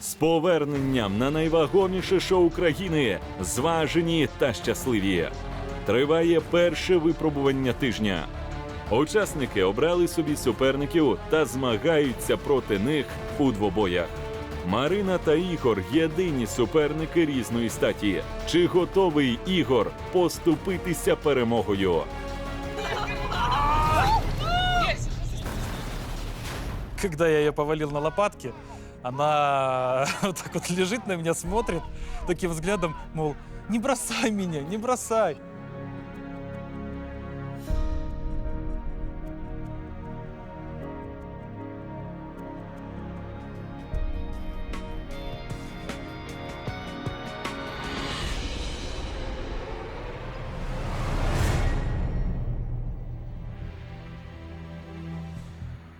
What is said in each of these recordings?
З поверненням на найвагоміше шоу країни зважені та щасливі. Триває перше випробування тижня. Учасники обрали собі суперників та змагаються проти них у двобоях. Марина та Ігор єдині суперники різної статі. Чи готовий Ігор поступитися перемогою? Когда я ее повалил на лопатки, она вот так вот лежит на меня, смотрит таким взглядом, мол, не бросай меня, не бросай.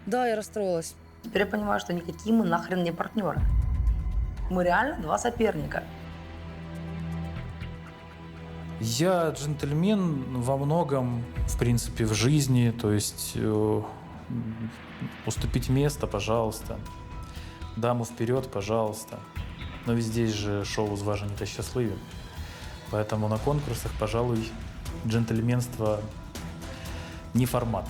Да, я расстроилась. Теперь я понимаю, что никакие мы нахрен не партнеры. Мы реально два соперника. Я джентльмен во многом, в принципе, в жизни. То есть э, уступить место, пожалуйста. Даму вперед, пожалуйста. Но ведь здесь же шоу «Зважені та счастливі». Поэтому на конкурсах, пожалуй, джентльменство не формат.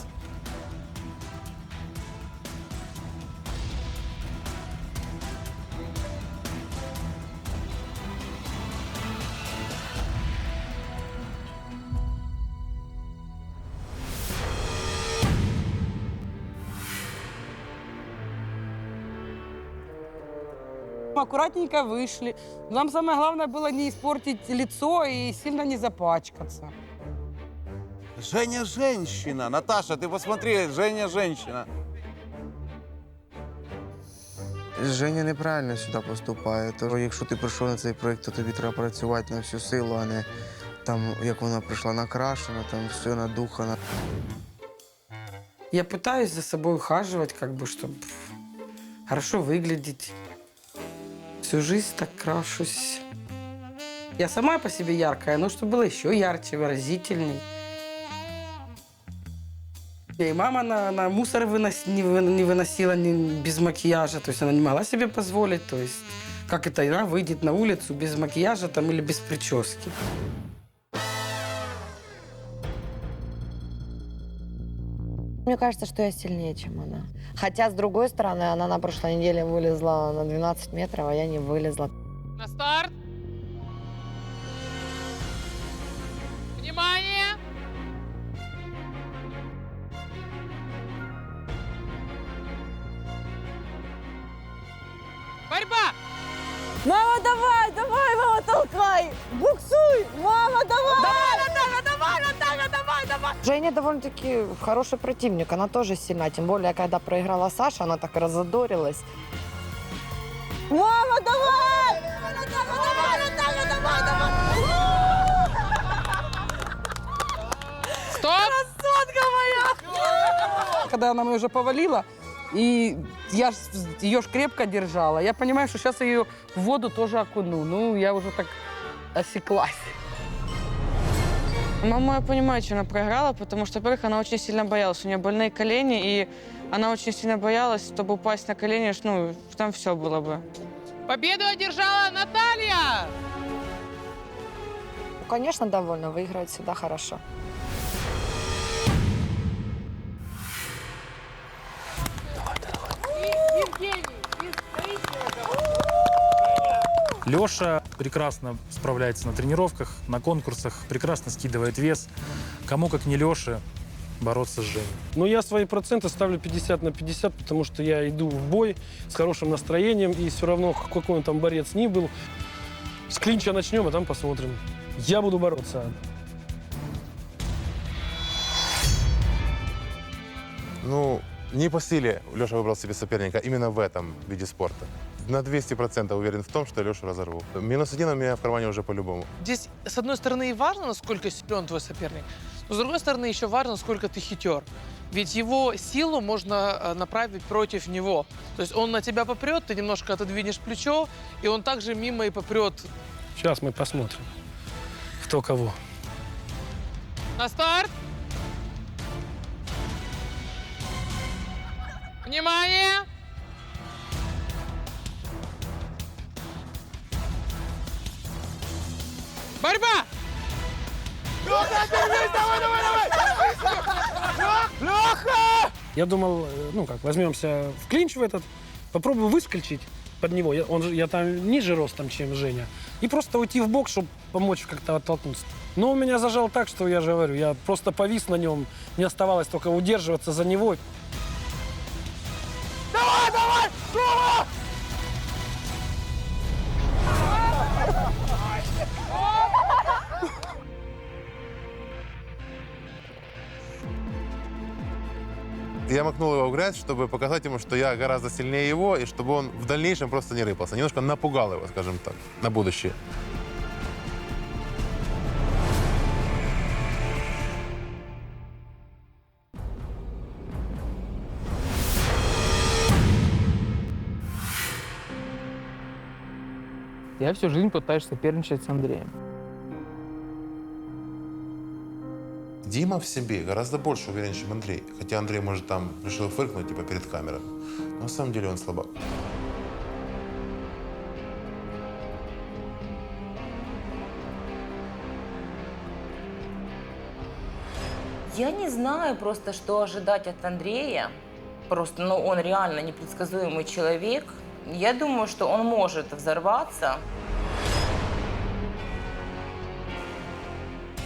Аккуратненько вышли. Нам самое главное было не испортить лицо и сильно не запачкаться. Женя женщина. Наташа, ты посмотри, Женя женщина. Женя неправильно сюди поступає. То якщо ти прийшов на цей проєкт, то тобі треба працювати на всю силу, а не там, як вона прийшла накрашена, там все надухана. Я пытаюсь за собой ухаживать, как бы, чтобы хорошо выглядеть. Всю жизнь так крашусь. Я сама по себе яркая, но чтобы было еще ярче, выразительней. И мама на, на мусор вынос, не, вы- не выносила ни- без макияжа, то есть она не могла себе позволить, то есть как это она выйдет на улицу без макияжа там или без прически. Мне кажется, что я сильнее, чем она. Хотя, с другой стороны, она на прошлой неделе вылезла на 12 метров, а я не вылезла. Довольно-таки хороший противник, она тоже сильна. Тем более, когда проиграла Саша, она так разодорилась. Мама, давай! Давай, давай! Стоп! Когда она меня уже повалила, и я ж ее ж крепко держала, я понимаю, что сейчас ее в воду тоже окуну. Ну, я уже так осеклась. Маму я понимаю, что она проиграла, потому что, во-первых, она очень сильно боялась. У нее больные колени, и она очень сильно боялась, чтобы упасть на колени, ну, там все было бы. Победу одержала Наталья! Ну, конечно, довольна, выиграть всегда хорошо. Леша прекрасно справляется на тренировках, на конкурсах, прекрасно скидывает вес. Кому, как не Леша, бороться с Женей. Но я свои проценты ставлю 50 на 50, потому что я иду в бой с хорошим настроением, и все равно, какой он там борец ни был, с клинча начнем, а там посмотрим. Я буду бороться. Ну, не по силе Леша выбрал себе соперника именно в этом виде спорта. На 200% уверен в том, что Лешу разорву. Минус один у меня в кармане уже по-любому. Здесь, с одной стороны, и важно, насколько силен твой соперник, но с другой стороны, еще важно, насколько ты хитер. Ведь его силу можно э, направить против него. То есть он на тебя попрет, ты немножко отодвинешь плечо, и он также мимо и попрет. Сейчас мы посмотрим, кто кого. На старт! Внимание! Борьба! Я думал, э, ну как, возьмемся в клинч в этот, попробую выскочить под него. Я, он, же- я там ниже ростом, чем Женя. И просто уйти в бок, чтобы помочь как-то оттолкнуться. Но он меня зажал так, что я же говорю, я просто повис на нем. Мне оставалось только удерживаться за него. Я макнул его в грязь, чтобы показать ему, что я гораздо сильнее его, и чтобы он в дальнейшем просто не рыпался. Немножко напугал его, скажем так, на будущее. Я всю жизнь пытаюсь соперничать с Андреем. Дима в себе гораздо больше уверен, чем Андрей. Хотя Андрей, может, там решил фыркнуть, типа, перед камерой. Но на самом деле он слабак. Я не знаю просто, что ожидать от Андрея. Просто, ну, он реально непредсказуемый человек. Я думаю, что он может взорваться.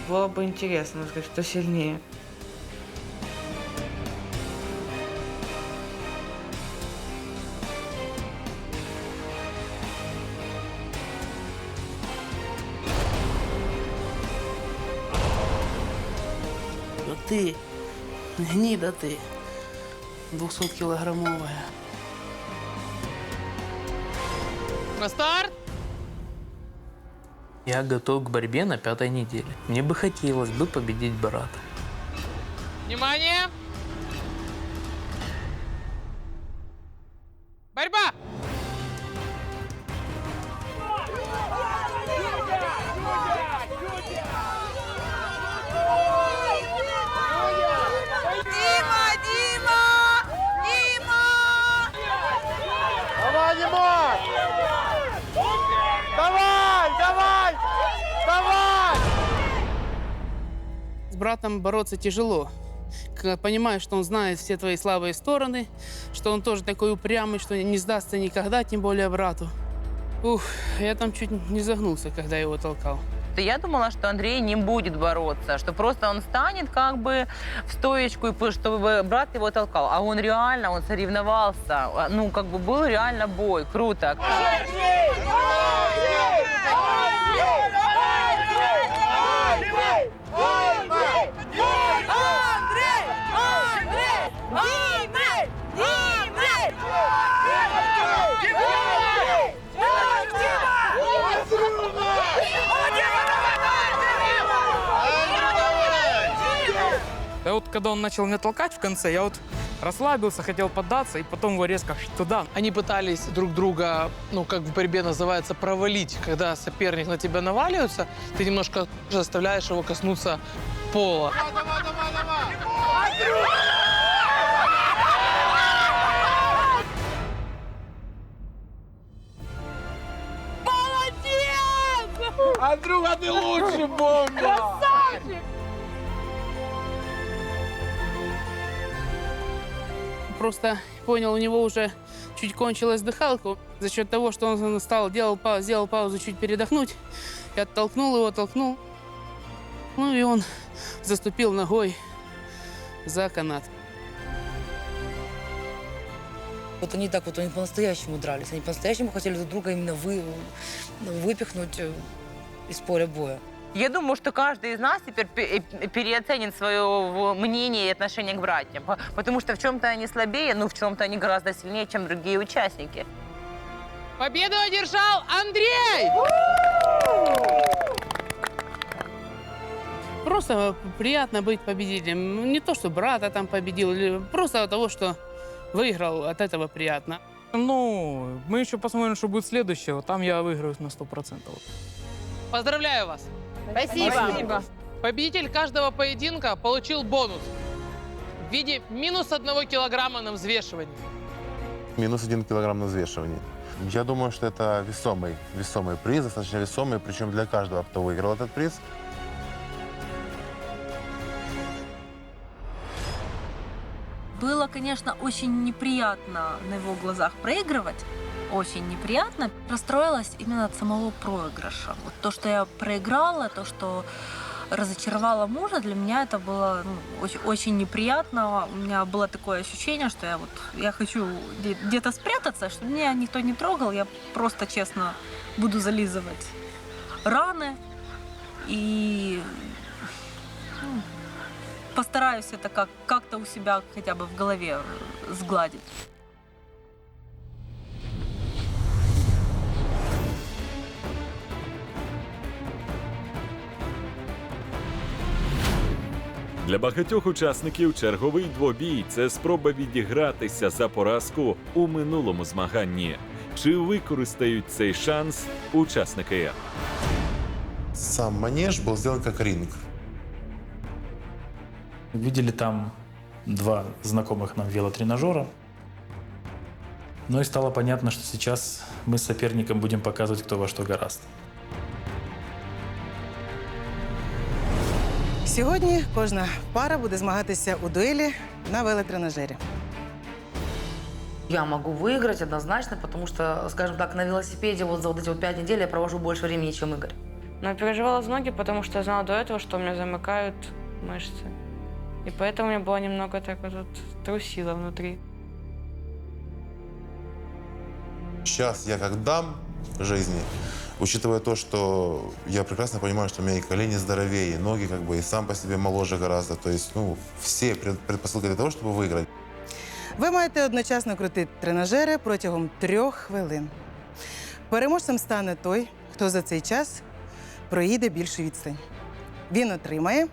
Было бы интересно сказать, кто сильнее. Да ты, гнида ты, 200-килограммовая. На старт! Я готов к борьбе на пятой неделе. Мне бы хотелось бы победить брата. Внимание! Борьба! Братом бороться тяжело. Понимаешь, что он знает все твои слабые стороны, что он тоже такой упрямый, что не сдастся никогда, тем более брату. Ух, я там чуть не загнулся, когда его толкал. То я думала, что Андрей не будет бороться, что просто он станет как бы в стоечку, чтобы брат его толкал. А он реально, он соревновался. Ну, как бы был реально бой. Круто. Андрей! Когда он начал меня толкать в конце, я вот расслабился, хотел поддаться, и потом его резко туда. Они пытались друг друга, ну, как в борьбе называется, провалить. Когда соперник на тебя наваливается, ты немножко заставляешь его коснуться пола. Андрюха, ты лучший, бомба! Просто понял, у него уже чуть кончилась дыхалка. За счет того, что он стал, делал, сделал паузу чуть передохнуть, я оттолкнул его, толкнул. Ну и он заступил ногой за канат. Вот они так вот, они по-настоящему дрались. Они по-настоящему хотели друг друга именно вы, выпихнуть э, из поля боя. Я думаю, что каждый из нас теперь пе- э, переоценит свое мнение и отношение к братьям. По- Потому что в чем-то они слабее, но в чем-то они гораздо сильнее, чем другие участники. Победу одержал Андрей! Просто приятно быть победителем. Не то, что брата там победил, просто от того, что выиграл, от этого приятно. Ну, мы еще посмотрим, что будет следующего. Там я выиграю на 100%. Поздравляю вас! Спасибо. Победитель каждого поединка получил бонус в виде минус одного килограмма на взвешивании. Минус один килограмм на взвешивании. Я думаю, что это весомый, весомый приз, достаточно весомый, причем для каждого, кто выиграл этот приз. Конечно, очень неприятно на его глазах проигрывать. Очень неприятно. Расстроилась именно от самого проигрыша. Вот то, что я проиграла, то, что разочаровала мужа, для меня это было ну, очень, очень неприятно. У меня было такое ощущение, что я вот я хочу где- где-то спрятаться, чтобы меня никто не трогал. Я просто честно буду зализывать раны и ну, постараюсь это как- как-то у себя хотя бы в голове э, сгладить. Для багатьох учасників черговий двобій це спроба відігратися за поразку у минулому змаганні. Чи використають цей шанс учасники? Сам манеж был сделан как ринг. Видели там два знакомых нам велотренажера. Ну и стало понятно, что сейчас мы с соперником будем показывать, кто во что гораст. Сьогодні кожна пара буде змагатися у дуелі на велотренажері. Я могу выиграть однозначно, потому что, скажем так, на велосипеде вот за вот эти вот пять недель я провожу больше времени, чем Игорь. Но я переживала за ноги, потому что я знала до этого, что у меня замыкают мышцы. И поэтому у меня было немного так вот, вот трусило внутри. Сейчас я как дам жизни, учитывая то, что я прекрасно понимаю, что у меня и колени здоровее, и ноги как бы и сам по себе моложе гораздо. То есть, ну, все пред- предпосылки для того, чтобы выиграть. Ви маєте одночасно крутити тренажери протягом трьох хвилин. Переможцем стане той, хто за цей час проїде більшу відстань. Він отримає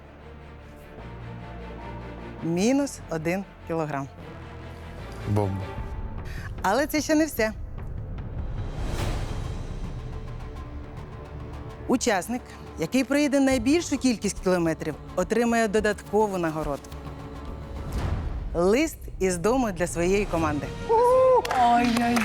мінус один кілограм. Бомба. Але це ще не все. Учасник, який проїде найбільшу кількість кілометрів, отримає додаткову нагороду. Лист із дому для своєї команди. Ой-ой-ой.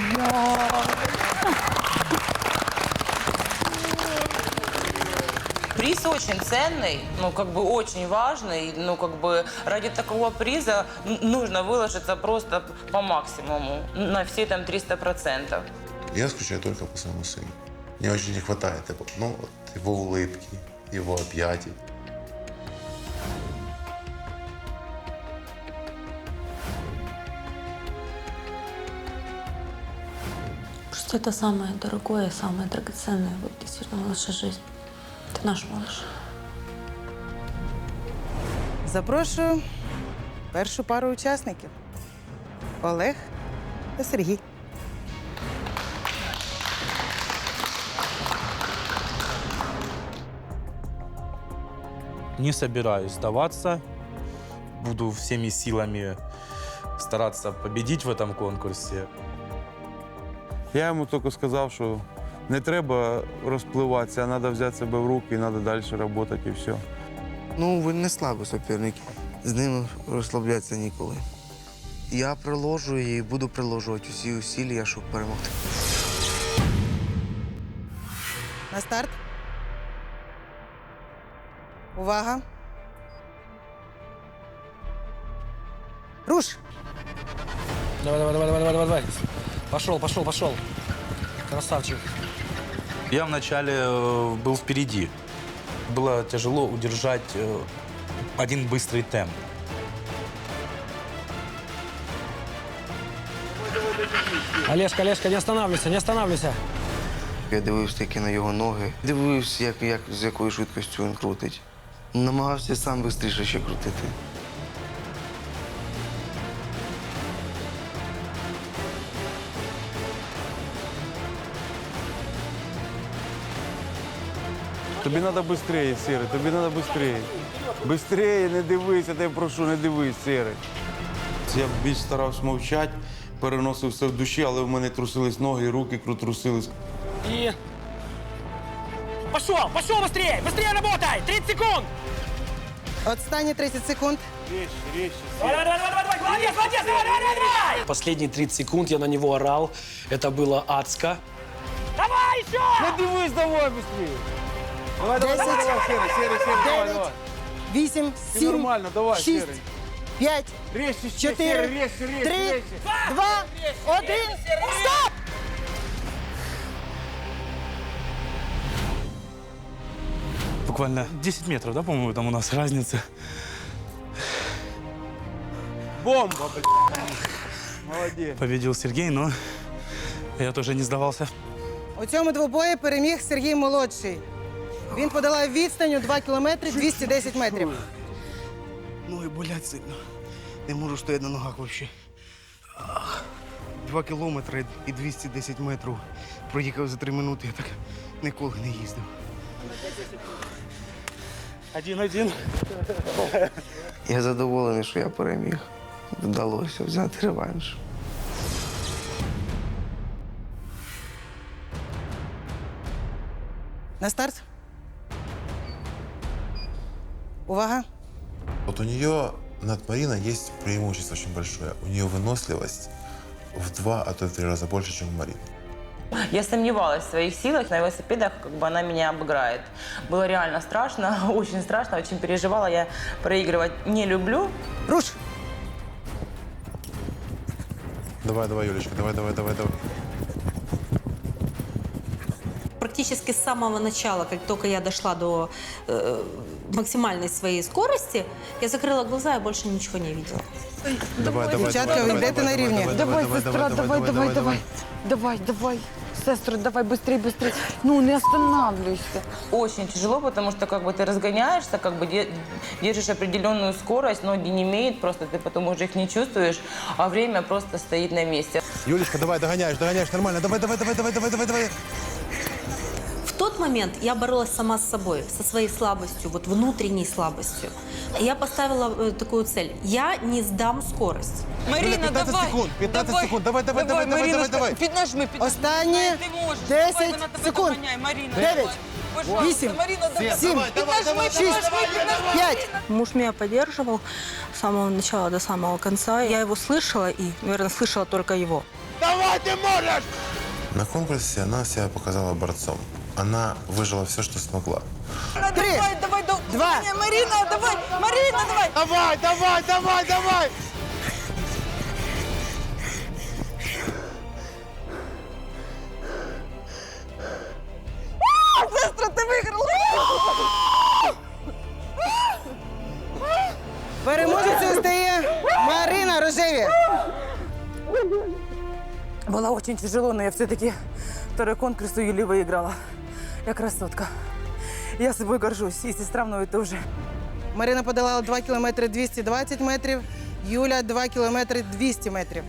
Приз очень ценный, ну, как бы очень важный. Ну, как бы ради такого приза нужно выложиться просто по максимуму, на все там 300%. Я скучаю только по своему сыну. Мне очень не хватает его, ну, вот его улыбки, его объятий. Просто это самое дорогое, самое драгоценное вот действительно в нашей жизни. Это наш малыш. Запрошую першу пару учасників Олег та Сергій. Не собираюсь сдаваться. Буду всеми силами стараться победить в этом конкурсе. Я йому тільки сказав, що не треба розпливатися, а треба взяти себе в руки і треба далі працювати і все. Ну, він не слабий суперник. З ним розслаблятися ніколи. Я приложу і буду приложувати усі усілля, щоб перемогти. На старт. Увага. Руш! Давай, давай, давай, давай, давай, давай. Пошел, пошел, пошел. Красавчик. Я вначале э, был впереди. Было тяжело удержать э, один быстрый темп. Олежка, Олежка, не останавливайся, не останавливайся. Я дивився тільки на його ноги. Дивився, як, як, з якою швидкістю він крутить. Намагався сам швидше ще крутити. Тобі треба швидше, Сірий, тобі треба швидше. Бистрее, не дивись, я тебе прошу, не дивись, Сірий. Я більш старався мовчати, переносив все в душі, але в мене трусились ноги, руки трусились. И... Пошел, пошел быстрее, быстрее работай, 30 секунд. Останні 30 секунд. Резче, резче. Последние 30 секунд я на него орал. Это было адско. Давай еще! Не дивись, давай быстрее. Давай, давай, давай, давай, серый, серый, серый, давай, давай. Вісім, Все сім, нормально, давай, шість, серый. п'ять, Резче, ще, чотири, серый, резче, резче, три, резче. два, один. Стоп! Буквально 10 метров, да, по-моему, там у нас разница. Бомба, блядь. Молодец. Победил Сергей, но я тоже не сдавался. У цьому двобої переміг Сергій Молодший. Він подолав відстань у 2 кілометри 210 метрів. Ноги болять сильно. Не можу стояти на ногах взагалі. Два кілометри і 210 метрів. Проїхав за три минути, я так ніколи не їздив. Один-один. Я задоволений, що я переміг. Вдалося взяти реванш. На старт. Увага. Вот у нее над Мариной есть преимущество очень большое. У нее выносливость в два, а то и в три раза больше, чем у Марины. Я сомневалась в своих силах. На велосипедах как бы она меня обыграет. Было реально страшно, очень страшно, очень переживала. Я проигрывать не люблю. Руш! Давай, давай, Юлечка, давай, давай, давай, давай Практически с самого начала, как только я дошла до э, максимальной своей скорости, я закрыла глаза и больше ничего не видела. Давай, давай, Дівчатка, давай, ви давай, йдете на давай, рівні. давай, Давай, сестра, давай, давай, давай. Давай, давай. Сестры, давай быстрее, быстрее. Ну, не останавливайся. Очень тяжело, потому что как бы ты разгоняешься, как бы де- держишь определенную скорость, ноги не имеют, просто ты потом уже их не чувствуешь, а время просто стоит на месте. Юлечка, давай, догоняешь, догоняешь, нормально. Давай, давай, давай, давай, давай, давай, давай. В тот момент я боролась сама с собой, со своей слабостью, вот внутренней слабостью. Я поставила э, такую цель. Я не сдам скорость. Марина, 15 давай, секунд, 15 давай, секунд. Давай, давай, давай, давай, давай, давай. Піднажми, Останні 10 секунд. 9, 8, 7, 6, 5. Муж меня поддерживал с самого начала до самого конца. Я его слышала и, наверное, слышала только его. Давай, ты можешь! На конкурсе она себя показала борцом. Она выжила все, что смогла. Три, давай, два, Марина, давай, Марина, давай. Давай, давай, давай, давай! Сестра, ты выиграла! Переможецею стає Марина Рожеві. Было очень тяжело, но я все-таки второй конкурс у Юли выиграла. Я красотка. Я собой горжусь, и сестра мною тоже. Марина подолала 2 кілометри 220 метрів, Юля 2 кілометри 200 метрів.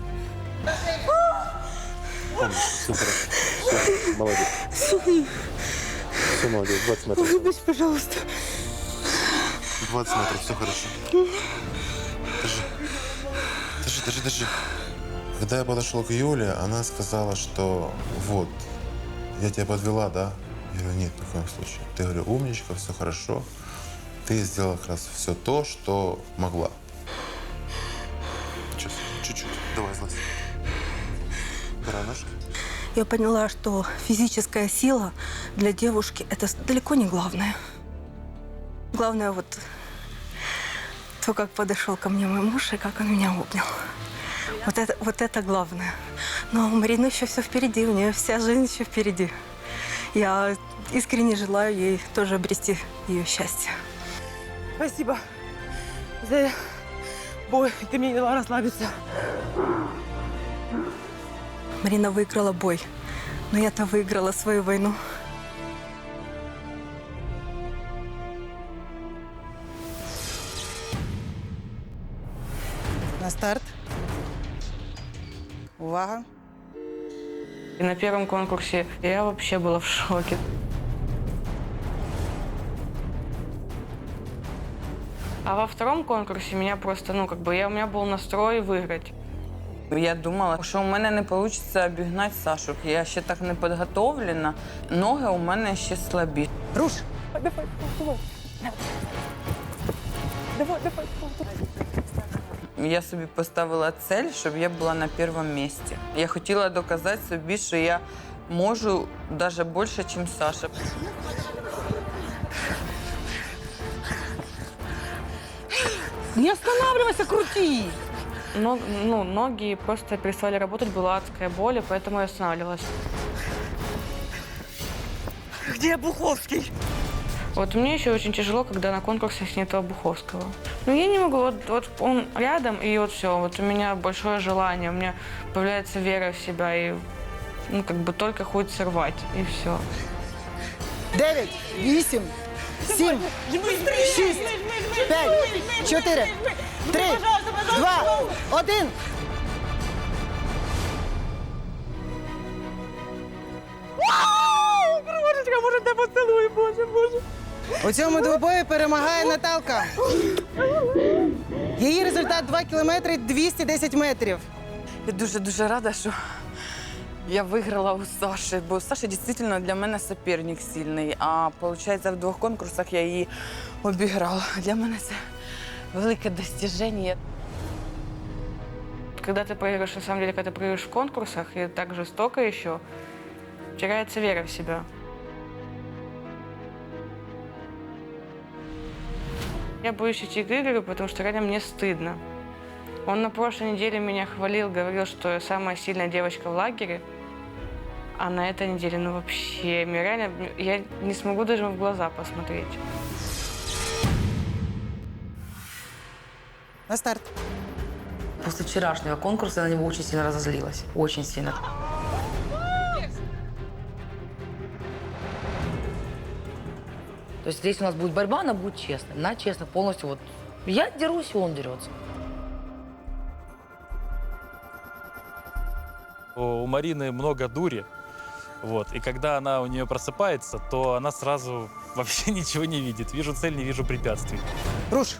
Супер. Все, молодец. Все, молодец, 20 метров. Выбачь, пожалуйста. 20 метров, все хорошо. Держи. Держи, держи, держи. Когда я подошел к Юле, она сказала, что вот, я тебя подвела, да? Говорю, нет, ни в коем случае. Ты, говорю, умничка, все хорошо. Ты сделала как раз все то, что могла. Сейчас, чуть-чуть. Давай, злазь. Убирай ножки. Я поняла, что физическая сила для девушки – это далеко не главное. Главное вот то, как подошел ко мне мой муж и как он меня обнял. Вот это, вот это главное. Но у Марины еще все впереди, у нее вся жизнь еще впереди. Я искренне желаю ей тоже обрести ее счастье. Спасибо за бой. Ты мне не дала расслабиться. Марина выиграла бой, но я-то выиграла свою войну. На старт. Увага. И на первом конкурсе я вообще была в шоке. А во втором конкурсе меня просто, ну, как бы, я, у меня был настрой выиграть. Я думала, що у мене не вийде обігнати Сашу. Я ще так не підготовлена. Ноги у мене ще слабі. Руш! Давай, давай, давай. Давай, давай. Я собі поставила цель, щоб я була на першому місці. Я хотіла доказати собі, що я можу навіть більше, ніж Саша. Не останавливайся, крути! Ног- ну, ноги просто перестали работать, была адская боль, и поэтому я останавливалась. Где Буховский? Вот мне еще очень тяжело, когда на конкурсах нет Буховского. Ну, я не могу, вот, вот он рядом, и вот все. Вот у меня большое желание, у меня появляется вера в себя, и ну, как бы только хочется рвать, и все. Дев'ять, вісім, сім, шість, п'ять, чотири, три, два, один. Крошечка, може, тебе поцілую, боже, боже. У цьому двобої перемагає Наталка. Її результат 2 кілометри 210 метрів. Я дуже-дуже рада, що я виграла у Саші, бо Саша дійсно для мене суперник сильний. А виходить, в двох конкурсах я її обіграла. Для мене це велике достіження. Когда ты проигрываешь, на самом деле, когда ты проигрываешь в конкурсах, и так жестоко еще, теряется вера в себя. Я боюсь идти к Игорю, потому что реально мне стыдно. Он на прошлой неделе меня хвалил, говорил, что я самая сильная девочка в лагере. А на этой неделе, ну вообще, мне реально, я не смогу даже в глаза посмотреть. На старт. После вчерашнего конкурса я на него очень сильно разозлилась. Очень сильно. То есть здесь у нас будет борьба, она будет честной. На честно, полностью вот. Я дерусь, и он дерется. У Марины много дури. Вот. И когда она у нее просыпается, то она сразу вообще ничего не видит. Вижу цель, не вижу препятствий. Руш.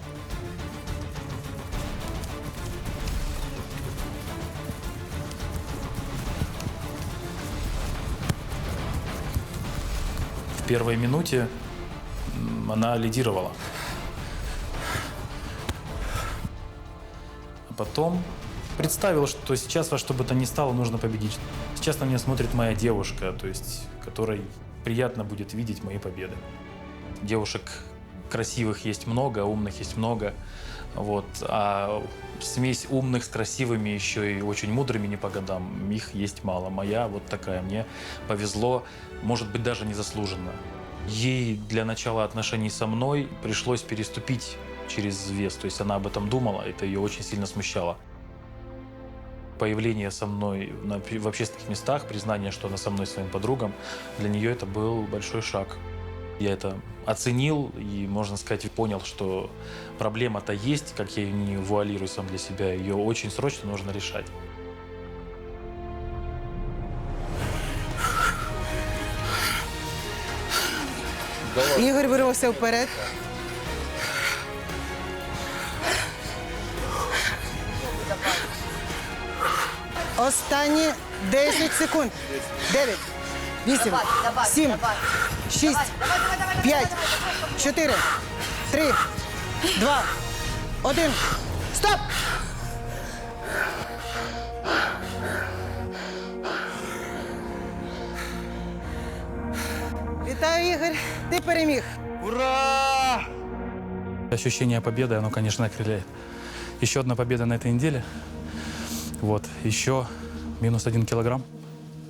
В первой минуте она лидировала. А потом представил, что сейчас во что бы то ни стало нужно победить. Сейчас на меня смотрит моя девушка, то есть которой приятно будет видеть мои победы. Девушек красивых есть много, умных есть много. Вот. А смесь умных с красивыми, еще и очень мудрыми не по годам, их есть мало. Моя вот такая. Мне повезло, может быть, даже незаслуженно. Ей для начала отношений со мной пришлось переступить через вес. То есть она об этом думала, это ее очень сильно смущало. Появление со мной в общественных местах, признание, что она со мной своим подругам, для нее это был большой шаг. Я это оценил и, можно сказать, понял, что проблема-то есть, как я ее не вуалирую сам для себя, ее очень срочно нужно решать. Ігор вирвався вперед. Останні 10 секунд. 9, 8, 7, 6, 5, 4, 3, 2, 1. Стоп! Вітаю, Ігор. Ти переміг. Ура! Ощущение победы, оно, конечно, окрыляет. Еще одна победа на этой неделе. Вот, еще минус один килограмм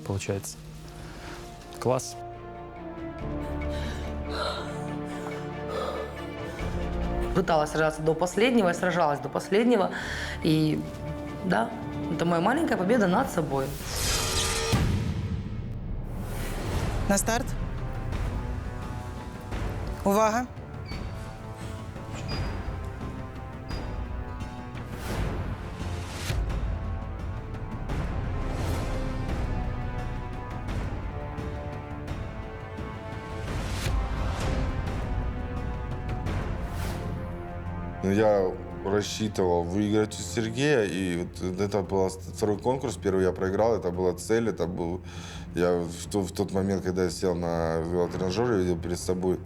получается. Класс. Пыталась сражаться до последнего, я сражалась до последнего. И да, это моя маленькая победа над собой. На старт. Увага. Ну, Я рассчитывал выиграть у Сергея, и вот это был второй конкурс, первый я проиграл, это была цель, это был... Я в, в тот момент, когда я сел на велотренажер, я видел перед собой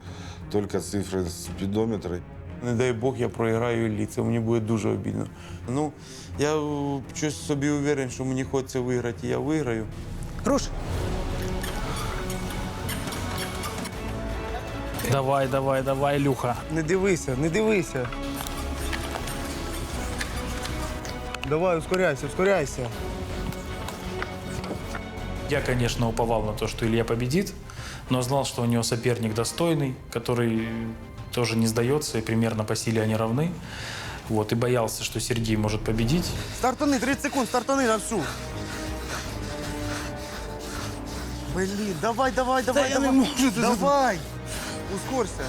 только цифры спидометра. Не дай Бог, я програю Іллі, це мені буде дуже обідно. Ну, я е, щось собі уверен, що мені хочеться виграти, і я виграю. Руш. Давай, давай, давай, Люха. Не дивися, не дивися. Давай, ускоряйся, ускоряйся. Я, конечно, уповал на то, что Илья победит, но знал, что у него соперник достойный, который тоже не сдается, и примерно по силе они равны. Вот, и боялся, что Сергей может победить. Стартани, 30 секунд, стартани на всю. Блін, давай, давай, давай, я давай. не можу, ти Давай. Ускорься.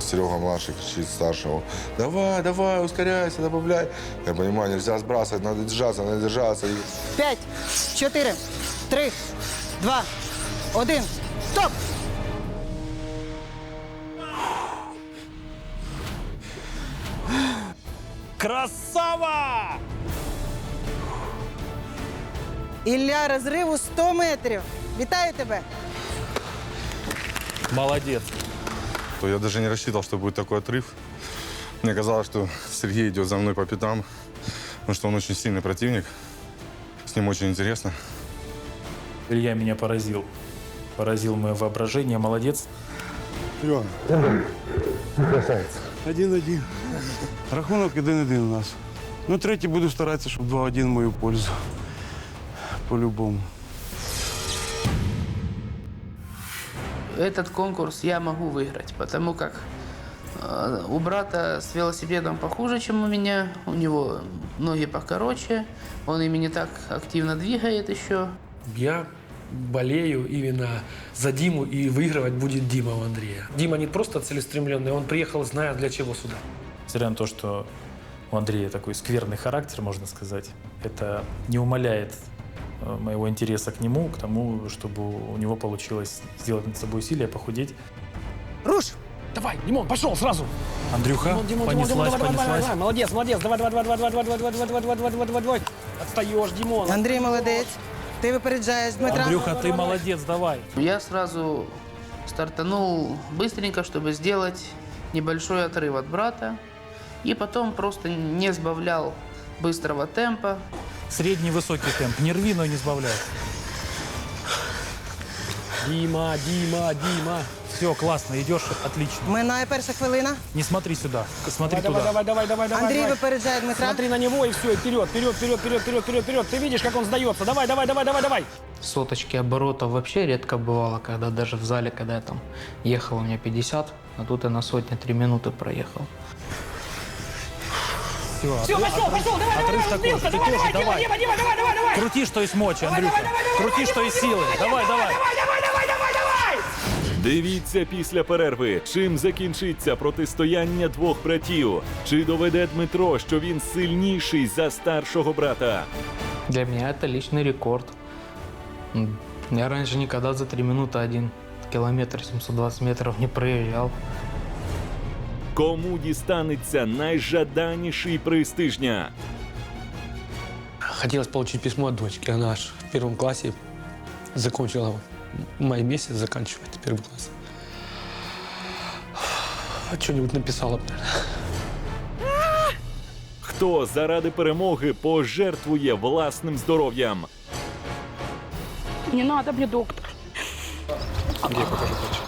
Серега младший кричит старшему, давай, давай, ускоряйся, добавляй. Я понимаю, нельзя сбрасывать, надо держаться, надо держаться. П'ять, чотири, три, два, один. Стоп! Красава! Ілля розриву 100 метрів. Вітаю тебе! Молодец. то я даже не рассчитывал, что будет такой отрыв. Мне казалось, что Сергей идет за мной по пятам, потому что он очень сильный противник. С ним очень интересно. Илья меня поразил. Поразил мое воображение. Молодец. Серега. Красавець. Один-один. Рахунок один-один у нас. Ну, третій буду старатися, щоб 2-1 в мою пользу. По-любому. Этот конкурс я могу выиграть, потому как э, у брата с велосипедом похуже, чем у меня. У него ноги покороче, он ими не так активно двигает еще. Я болею именно за Диму, и выигрывать будет Дима у Андрея. Дима не просто целеустремленный, он приехал, зная для чего сюда. Несмотря на то, что у Андрея такой скверный характер, можно сказать, это не умаляет э, моего интереса к нему, к тому, чтобы у него получилось сделать над собой усилия, похудеть. Руш! Давай, Димон, пошел сразу! Андрюха, Димон, Димон, Димон, понеслась, Димон, давай, давай, давай, понеслась. давай, молодец, молодец, давай, давай, давай, давай, давай, давай, давай, давай, давай, давай, давай, давай, давай. Отстаешь, Димон. Андрій молодець. Ти випереджаєш Дмитра. Андрюха, ты молодец, давай. Я сразу стартанул быстренько, чтобы сделать небольшой отрыв от брата. И потом просто не сбавлял быстрого темпа. Средний высокий темп. Не рви, но не сбавляй. Дима, Дима, Дима. Все, классно, идешь, отлично. Минає перша хвилина. Не смотри сюда, смотри Давай, туда. давай, давай, давай, давай, Андрій давай. випереджає Дмитра. Смотри на него и все, и вперед, вперед, вперед, вперед, вперед, вперед, вперед. Ты видишь, как он сдается. Давай, давай, давай, давай, давай. Соточки оборотов вообще редко бывало, когда даже в зале, когда я там ехал, у меня 50, а тут я на сотни три минуты проехал. Все, Все, пошел, пошел, давай, давай, отрыв давай, такой, сбился, ты давай, тоже давай, давай. Дима, Дима, давай, давай, давай. Крути, что есть мочи, Андрюха. Крути, что есть силы. Давай, давай. Давай, давай, давай, давай, давай. Дивіться після перерви, чим закінчиться протистояння двох братів. Чи доведе Дмитро, що він сильніший за старшого брата? Для меня это личный рекорд. М, Я раньше никогда за три минуты один километр 720 метров не проезжал. Кому дістанеться найжаданіший приз тижня? Хотелось получить письмо от дочки. Она аж в первом классе закончила май месяц заканчивает первый класс. Что-нибудь написала Хто заради перемоги пожертвує власним здоров'ям? Не надо мені доктор. Я покажу врачу.